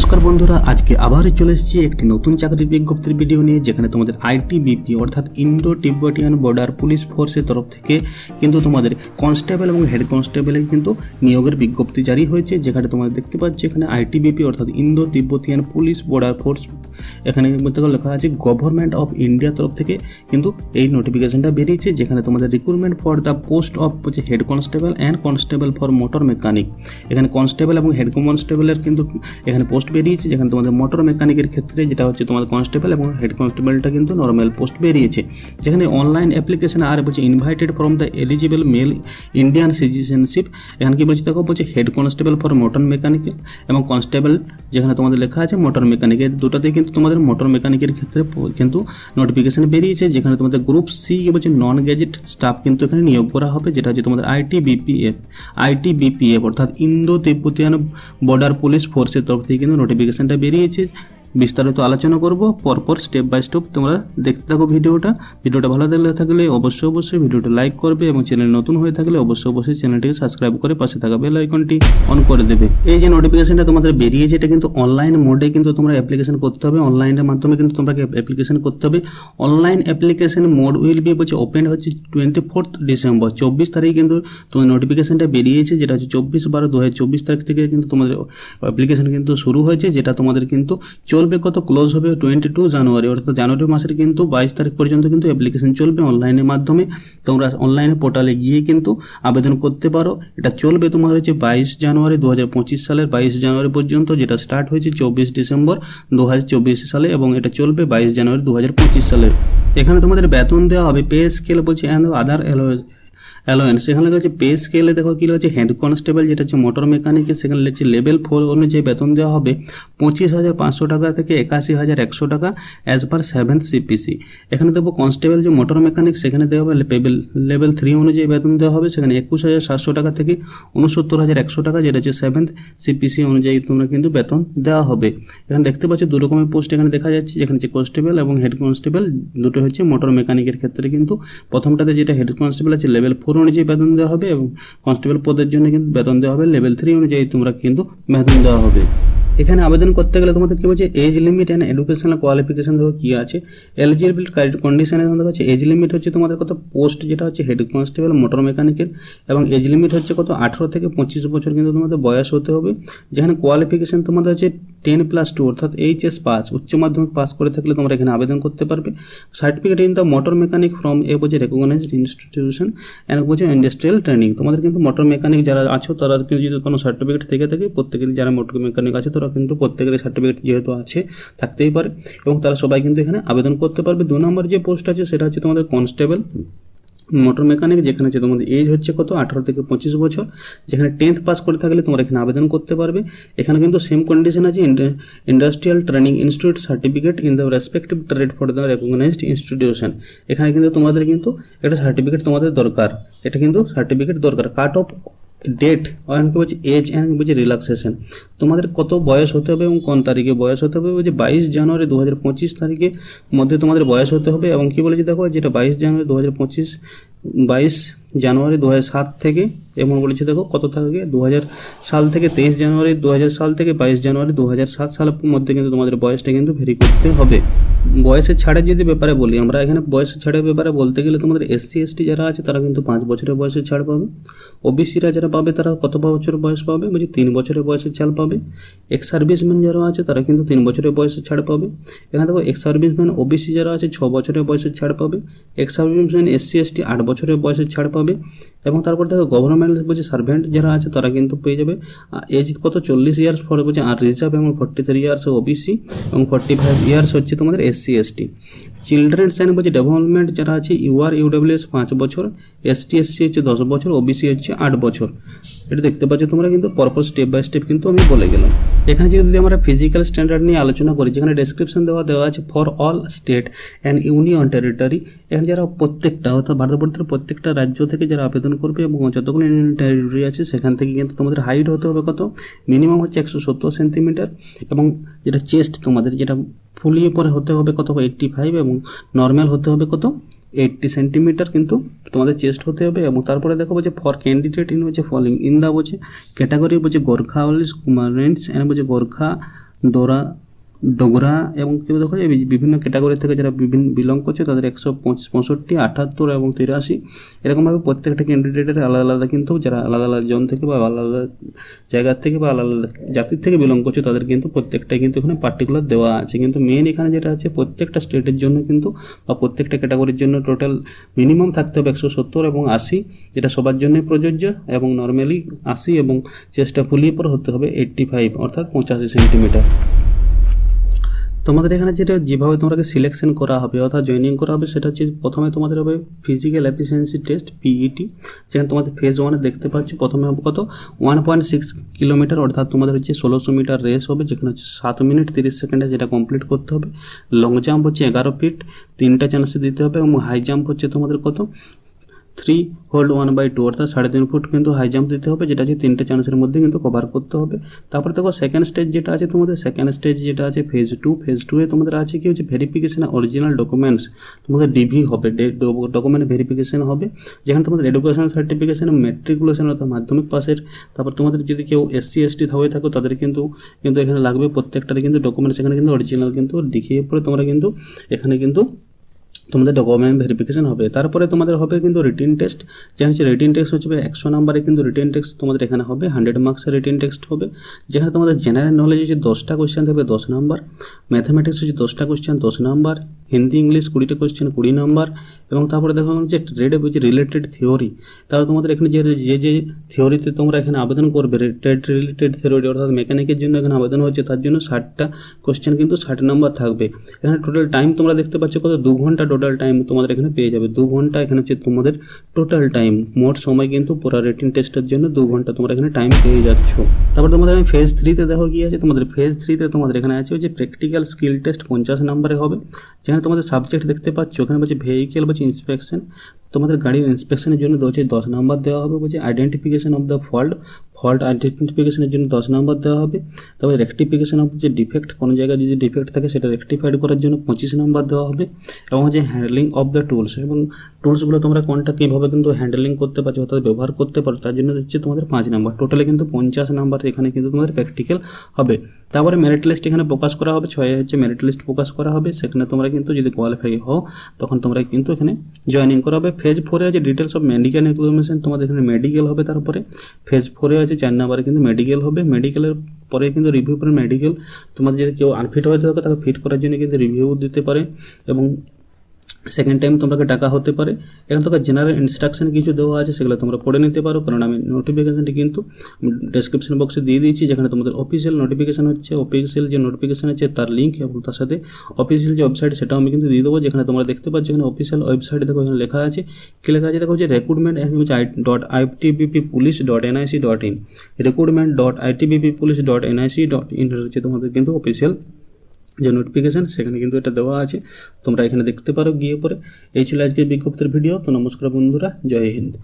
নমস্কার বন্ধুরা, আজকে আবার চলে এসেছি একটি নতুন চাকরির বিজ্ঞপ্তির ভিডিও নিয়ে, যেখানে তোমাদের আইটিবিপি অর্থাৎ ইন্ডো তিব্বতিয়ান বর্ডার পুলিশ ফোর্সের তরফ থেকে কিন্তু তোমাদের কনস্টেবল এবং হেড কনস্টেবলের কিন্তু নিয়োগের বিজ্ঞপ্তি জারি হয়েছে, যেখানে তোমাদের দেখতে পাচ্ছ এখানে আইটিবিপি অর্থাৎ Indo Tibetan police border force এখানে বলতে গেলে লেখা আছে গভর্নমেন্ট অফ ইন্ডিয়া তরফ থেকে কিন্তু এই নোটিফিকেশনটা বেরিয়েছে, যেখানে তোমাদের recruitment for the post of হচ্ছে head constable and constable for motor mechanic এখানে কনস্টেবল এবং হেড কনস্টেবলের কিন্তু এখানে পোস্ট বেরিয়েছে, যেখানে তোমাদের মোটর মেকানিকের ক্ষেত্রে যেটা হচ্ছে তোমাদের কনস্টেবল এবং হেড কনস্টেবলটা কিন্তু নর্মাল পোস্ট বেরিয়েছে। যেখানে অনলাইন অ্যাপ্লিকেশন আর বলছে invited from the eligible male Indian citizenship এখানে কি বলছে দেখো, বলছে head constable for motor mechanic এবং কনস্টেবল যেখানে তোমাদের লেখা আছে মোটর মেকানিক দুটাতে কিন্তু তোমাদের মোটর মেকানিকের ক্ষেত্রে কিন্তু নোটিফিকেশান বেরিয়েছে, যেখানে তোমাদের গ্রুপ সি বলছে নন গ্যাজেট স্টাফ কিন্তু এখানে নিয়োগ করা হবে, যেটা হচ্ছে তোমাদের আইটি বিপিএফ আইটি বিপিএফ অর্থাৎ ইন্দো তিব্বতিয়ান বর্ডার পুলিশ ফোর্সের তরফ থেকে কিন্তু নোটিফিকেশানটা বেরিয়েছে। বিস্তারিত আলোচনা করব, পরপর স্টেপ বাই স্টেপ তোমরা দেখতে থাকো ভিডিওটা। ভিডিওটা ভালো লাগলে থাকলে অবশ্যই অবশ্যই ভিডিওটা লাইক করবে এবং চ্যানেল নতুন হয়ে থাকলে অবশ্যই অবশ্যই চ্যানেলটিকে সাবস্ক্রাইব করে পাশে থাকা বেল আইকনটি অন করে দেবে। এই যে নোটিফিকেশনটা তোমাদের বেরিয়েছে, এটা কিন্তু অনলাইন মোডে কিন্তু তোমরা অ্যাপ্লিকেশন করতে হবে। অনলাইনের মাধ্যমে কিন্তু তোমাকে অ্যাপ্লিকেশন করতে হবে। Online application mode will be বলছে ওপেন হচ্ছে টোয়েন্টি ফোর্থ ডিসেম্বর চব্বিশ তারিখ কিন্তু তোমার নোটিফিকেশনটা বেরিয়েছে, যেটা হচ্ছে চব্বিশ বারো দু হাজার চব্বিশ তারিখ থেকে কিন্তু তোমাদের অ্যাপ্লিকেশন কিন্তু শুরু হয়েছে, যেটা তোমাদের কিন্তু চলবে কত? ক্লোজ হবে টোয়েন্টি টু জানুয়ারি, অর্থাৎ জানুয়ারি মাসের কিন্তু বাইশ তারিখ পর্যন্ত কিন্তু অ্যাপ্লিকেশন চলবে অনলাইনের মাধ্যমে। তোমরা অনলাইনে পোর্টালে গিয়ে কিন্তু আবেদন করতে পারো। এটা চলবে তোমার হচ্ছে বাইশ জানুয়ারি দু হাজার পঁচিশ সালের বাইশ জানুয়ারি পর্যন্ত, যেটা স্টার্ট হয়েছে চব্বিশ ডিসেম্বর দু হাজার চব্বিশ সালে এবং এটা চলবে বাইশ জানুয়ারি দু হাজার পঁচিশ সালে এখানে তোমাদের বেতন দেওয়া হবে পে স্কেল বলছে অ্যান্ড আদার অ্যালোয়েন্স সেখানে লেখা পে স্কেলে দেখো কি হচ্ছে হেড কনস্টেবল যেটা হচ্ছে মোটর মেকানিকের সেখানে লিখছে লেভেল ফোর অনুযায়ী বেতন দেওয়া হবে পঁচিশ হাজার পাঁচশো টাকা থেকে একাশি হাজার একশো টাকা অ্যাজ পার সেভেন্থ সিপিসি এখানে দেবো কনস্টেবল যে মোটর মেকানিক সেখানে দেওয়া হবে লেভেল লেভেল থ্রি অনুযায়ী বেতন দেওয়া হবে, সেখানে একুশ হাজার সাতশো টাকা থেকে উনসত্তর হাজার একশো টাকা, যেটা হচ্ছে সেভেন্থ সিপিসি অনুযায়ী তোমরা কিন্তু বেতন দেওয়া হবে। এখানে দেখতে পাচ্ছ দু রকমের পোস্ট এখানে দেখা যাচ্ছে, যেখানে হচ্ছে কনস্টেবল এবং হেড কনস্টেবল দুটো হচ্ছে মোটর মেকানিকের ক্ষেত্রে কিন্তু প্রথমটাতে যেটা হেড কনস্টেবল আছে লেভেল ফোর অনুযায়ী বেতন দেওয়া হবে এবং কনস্টেবল পদের জন্য কিন্তু বেতন দেওয়া হবে। লেভেল থ্রি অনুযায়ী তোমরা কিন্তু বেতন দেওয়া হবে। এখানে আবেদন করতে গেলে তোমাদের কি বলছে? Age limit and educational qualification ধরো কি আছে। এলিজিবল কন্ডিশনে তোমাদের হচ্ছে এজ লিমিট হচ্ছে তোমাদের কত? পোস্ট যেটা হচ্ছে হেড কনস্টেবল মোটর মেকানিকের এবং এজ লিমিট হচ্ছে কত? আঠারো থেকে পঁচিশ বছর কিন্তু তোমাদের বয়স হতে হবে। যেখানে কোয়ালিফিকেশন তোমাদের হচ্ছে টেন প্লাস টু অর্থাৎ এইচএস পাস উচ্চ মাধ্যমিক পাস করে থাকলে তোমরা এখানে আবেদন করতে পারবে। Certificate in the motor mechanic from a বলছে রেকগনাইজড ইনস্টিটিউশন অ্যান্ড বলছে ইন্ডাস্ট্রিয়াল ট্রেনিং তোমাদের কিন্তু মোটর মেকানিক যারা আছো, তারা কিন্তু যদি কোনো সার্টিফিকেট থেকে থাকে প্রত্যেকের যারা মোটর মেকানিক আছে, তারা কিন্তু প্রত্যেকের সার্টিফিকেট যেহেতু আছে, থাকতেই পারে। এবং তারা সবাই কিন্তু এখানে আবেদন করতে পারবে। দু নম্বর যে পোস্ট আছে, সেটা হচ্ছে তোমাদের কনস্টেবল মোটর মেকানিক যেখানে হচ্ছে তোমাদের এজ হচ্ছে কত? আঠারো থেকে পঁচিশ বছর। যেখানে টেন্থ পাস করে থাকলে তোমরা এখানে আবেদন করতে পারবে। এখানে কিন্তু সেম কন্ডিশন আছে industrial training institute certificate in the respective trade for the recognised institution এখানে কিন্তু তোমাদের কিন্তু একটা সার্টিফিকেট তোমাদের দরকার। এটা কিন্তু সার্টিফিকেট দরকার। কাট অফ ডেট অনেকে বলছে এজ অ্যান্ড বলছে রিল্যাক্সেশন তোমাদের কত বয়স হতে হবে এবং কোন তারিখে বয়স হতে হবে? বলছে বাইশ জানুয়ারি দু হাজার পঁচিশ তারিখের মধ্যে তোমাদের বয়স হতে হবে এবং কি বলেছে দেখো, যেটা বাইশ জানুয়ারি দু হাজার পঁচিশ বাইশ জানুয়ারি দু সাত থেকে এবং বলেছে দেখো, কত থাকে দু হাজার সাল থেকে তেইশ জানুয়ারি দু হাজার সাল থেকে বাইশ জানুয়ারি দু সাত সালের মধ্যে কিন্তু তোমাদের বয়সটা কিন্তু ভেরি করতে হবে। বয়সের ছাড়ের যদি ব্যাপারে বলি, আমরা এখানে বয়সের ছাড়ের ব্যাপারে বলতে গেলে তোমাদের এসসি, এসটি যারা আছে, তারা কিন্তু পাঁচ বছরের বয়সের ছাড় পাবে। ওবিসিরা যারা পাবে, তারা কত বছর বয়স পাবে? বলছি তিন বছরের বয়সের ছাড় পাবে। এক্স সার্ভিসম্যান যারা আছে, তারা কিন্তু তিন বছরের বয়সের ছাড় পাবে। এখানে দেখো, এক্স সার্ভিসম্যান, ওবিসি যারা আছে, ছ বছরের বয়সের ছাড় পাবে। এক্স সার্ভিসম্যান, এসসি, এসটি আট বছরের বয়সের ছাড় পাবে। এবং তারপর দেখো গভর্নমেন্ট বলছে সার্ভেন্ট যারা আছে তারা কিন্তু পেয়ে যাবে। এজ কত? চল্লিশ ইয়ার্স পরে বলছে আর রিজার্ভ এবং ফর্টি থ্রি ইয়ার্স ওবিসি এবং ফর্টি ফাইভ ইয়ার্স হচ্ছে তোমাদের এসসি এসটি চিলড্রেন্স অ্যান্ড বলছে ডেভেলপমেন্ট যারা আছে ইউআর ইউডব্লিউএস পাঁচ বছর এসটি এসসি হচ্ছে দশ বছর ওবিসি হচ্ছে আট বছর। এটা দেখতে পাচ্ছ তোমরা কিন্তু পরপর স্টেপ বাই স্টেপ কিন্তু আমি বলে গেলাম। এখানে যদি আমরা ফিজিক্যাল স্ট্যান্ডার্ড নিয়ে আলোচনা করি, যেখানে ডেসক্রিপশন দেওয়া দেওয়া আছে for all state and union territory এখানে যারা প্রত্যেকটা, অর্থাৎ ভারতবর্ষের প্রত্যেকটা রাজ্য থেকে যারা আবেদন করবে এবং যতগুলো ইউনিয়ন টেরিটরি আছে, সেখান থেকে কিন্তু তোমাদের হাইট হতে হবে কত? মিনিমাম হচ্ছে একশো সত্তর সেন্টিমিটার এবং যেটা চেস্ট তোমাদের, যেটা ফুলিয়ে পরে হতে হবে কত? এইট্টি ফাইভ এবং নর্মাল হতে হবে কত? এইট্টি সেন্টিমিটার কিন্তু তোমাদের চেস্ট হতে হবে এবং তারপরে দেখো বলছে ফর ক্যান্ডিডেট ইন হচ্ছে ফলিং ইন দা বলছে ক্যাটাগরি বলছে গোর্খা ওয়ালিস কুমারেন্টস এনে বলছে গোর্খা, দোরা ডোগরা এবং কি দেখো এই বিভিন্ন ক্যাটাগরি থেকে যারা বিভিন্ন বিলং করছে, তাদের একশো পঁয়ষট্টি, আটাত্তর এবং তিরাশি। এরকমভাবে প্রত্যেকটা ক্যান্ডিডেটের আলাদা আলাদা কিন্তু যারা আলাদা আলাদা জন থেকে বা আলাদা আলাদা জায়গার থেকে বা আলাদা আলাদা জাতির থেকে বিলং করছে, তাদের কিন্তু প্রত্যেকটাই কিন্তু এখানে পার্টিকুলার দেওয়া আছে। কিন্তু মেন এখানে যেটা আছে, প্রত্যেকটা স্টেটের জন্য কিন্তু বা প্রত্যেকটা ক্যাটাগরির জন্য টোটাল মিনিমাম থাকতে হবে একশো সত্তর এবং আশি। যেটা সবার জন্যই প্রযোজ্য এবং নর্মালি আশি এবং চেষ্টা ফুলিয়ে পর হতে হবে এইট্টি ফাইভ অর্থাৎ পঁচাশি সেন্টিমিটার তোমাদের এখানে যেটা যেভাবে তোমাকে সিলেকশন করা হবে, অর্থাৎ জয়েনিং করা হবে, সেটা হচ্ছে প্রথমে তোমাদের হবে ফিজিক্যাল এফিসিয়েন্সি টেস্ট পিইটি যেখানে তোমাদের ফেজ ওয়ানে দেখতে পাচ্ছি, প্রথমে হবে কত? ওয়ান পয়েন্ট সিক্স কিলোমিটার অর্থাৎ তোমাদের হচ্ছে ষোলোশো মিটার রেস হবে, যেখানে হচ্ছে সাত মিনিট তিরিশ সেকেন্ডে যেটা কমপ্লিট করতে হবে। লং জাম্প হচ্ছে এগারো ফিট তিনটা চান্সে দিতে হবে এবং হাই জাম্প হচ্ছে তোমাদের কত? Three whole one by two অর্থাৎ সাড়ে তিন ফুট কিন্তু হাই জাম্প দিতে হবে, যেটা হচ্ছে তিনটে চান্সের মধ্যে কিন্তু কভার করতে হবে। তারপরে দেখো সেকেন্ড স্টেজ যেটা আছে তোমাদের সেকেন্ড স্টেজ যেটা আছে ফেজ টু ফেজ টু এ তোমাদের আছে কি হচ্ছে ভেরিফিকেশন অরিজিনাল ডকুমেন্টস তোমাদের ডিভি হবে ডকুমেন্ট ভেরিফিকেশন হবে, যেখানে তোমাদের এডুকেশন সার্টিফিকেশন মেট্রিকুলেশন অর্থাৎ মাধ্যমিক পাসের তারপর তোমাদের যদি কেউ এসসি এসটি হয়ে থাকো, তাদের কিন্তু কিন্তু এখানে লাগবে প্রত্যেকটার কিন্তু ডকুমেন্টস এখানে কিন্তু অরিজিনাল কিন্তু দেখিয়ে পরে তোমরা কিন্তু, এখানে কিন্তু তোমাদের ডকুমেন্ট ভেরিফিকেশন হবে। তারপরে তোমাদের হবে কিন্তু রিটিন টেস্ট যে হচ্ছে রিটেন টেস্ট হচ্ছে একশো নাম্বারে কিন্তু রিটেন টেস্ট তোমাদের এখানে হবে। হান্ড্রেড মার্কসের রিটেন টেস্ট হবে। যেখানে তোমাদের জেনারেল নলেজ হচ্ছে দশটা কোয়েশ্চেন থাকবে, দশ নাম্বার ম্যাথামেটিক্স হচ্ছে দশটা কোয়েশ্চেন দশ নাম্বার হিন্দি, ইংলিশ কুড়িটা কোয়েশ্চেন কুড়ি নাম্বার এবং তারপরে দেখো যে ট্রেড হচ্ছে রিলেটেড থিওরি তাহলে তোমাদের এখানে যে যে যে থিওরিতে তোমরা এখানে আবেদন করবে ট্রেড রিলেটেড থিওরি অর্থাৎ মেকানিকের জন্য এখানে আবেদন হচ্ছে, তার জন্য ষাটটা কোয়েশ্চেন কিন্তু ষাট নাম্বার থাকবে। এখানে টোটাল টাইম তোমরা দেখতে পাচ্ছ কত? দু ঘণ্টা টোটাল টাইম তোমাদের এখানে পেয়ে যাবে। দু ঘণ্টা এখানে হচ্ছে তোমাদের টোটাল টাইম মোট সময় কিন্তু পুরো রেটিং টেস্টের জন্য দু ঘণ্টা তোমরা এখানে টাইম পেয়ে যাচ্ছ। তারপর তোমাদের আমি ফেজ থ্রিতে দেখো কি আছে? তোমাদের ফেজ থ্রিতে তোমাদের এখানে আছে যে প্র্যাকটিক্যাল স্কিল টেস্ট পঞ্চাশ নম্বরে হবে। যেখানে তোমাদের সাবজেক্ট দেখতে পাচ্ছ ওখানে বলছে ভেহিকেল বলছে ইন্সপেকশন তোমাদের গাড়ির ইন্সপেকশনের জন্য হচ্ছে দশ নম্বর দেওয়া হবে, বলছে identification of the fault fault আইডেন্টিফিকেশনের জন্য দশ নম্বর দেওয়া হবে। তারপরে রেকটিফিকেশন অফ যে ডিফেক্ট কোনো জায়গায় যদি ডিফেক্ট থাকে, সেটা রেকটিফাইড করার জন্য পঁচিশ নম্বর দেওয়া হবে। এবং হচ্ছে হ্যান্ডলিং অফ দ্য টুলস এবং টুলসগুলো তোমরা কোনটা কীভাবে কিন্তু হ্যান্ডেলিং করতে পারছ, অর্থাৎ ব্যবহার করতে পারো, তার জন্য হচ্ছে তোমাদের পাঁচ নাম্বার টোটালে কিন্তু পঞ্চাশ নাম্বার এখানে কিন্তু তোমাদের প্র্যাকটিক্যাল হবে। তারপরে মেরিট লিস্ট এখানে প্রকাশ করা হবে, ছয় হচ্ছে মেরিট লিস্ট প্রকাশ করা হবে। সেখানে তোমরা কিন্তু যদি কোয়ালিফাই হও, তখন তোমরা কিন্তু এখানে জয়েনিং করা হবে। ফেজ ফোরে আছে ডিটেলস অফ মেডিকেল ইনফরমেশন তোমাদের এখানে মেডিকেল হবে তারপরে। ফেজ ফোরে আছে চার নাম্বারে কিন্তু মেডিকেল হবে। মেডিকেলের পরে কিন্তু রিভিউ পরে মেডিকেল তোমাদের যদি কেউ আনফিট হয়ে থাকে, তাকে ফিট করার জন্য কিন্তু রিভিউ দিতে পারে। এবং সেকেন্ড টাইম তোমাকে টাকা হতে পারে। এখানে তোকে জেনারেল ইনস্ট্রাকশন কিছু দেওয়া আছে, সেগুলো তোমরা পড়ে নিতে পারো। কারণ আমি নোটিফিকেশনটি কিন্তু ডেসক্রিপশন বক্সে দিয়ে দিয়েছি, যেখানে তোমাদের অফিসিয়াল নোটিফিকেশন হচ্ছে। অফিসিয়াল যে নোটিফিকেশন আছে, তার লিঙ্ক এবং তার সাথে অফিসিয়াল যে ওয়েবসাইট সেটাও আমি কিন্তু দিয়ে দেবো, যেখানে তোমরা দেখতে পাচ্ছ। এখানে অফিসিয়াল ওয়েবসাইট দেখো, এখানে লেখা আছে। কি লেখা আছে? দেখো যে recruitment dot ITBP police dot NIC dot in recruitment dot ITBP police dot NIC dot in হচ্ছে তোমাদের কিন্তু অফিসিয়াল যে নোটিফিকেশান সেখানে কিন্তু এটা দেওয়া আছে। তোমরা এখানে দেখতে পারো গিয়ে পরে এই ছিল আজকের বিজ্ঞপ্তির ভিডিও তো নমস্কার বন্ধুরা। জয় হিন্দ।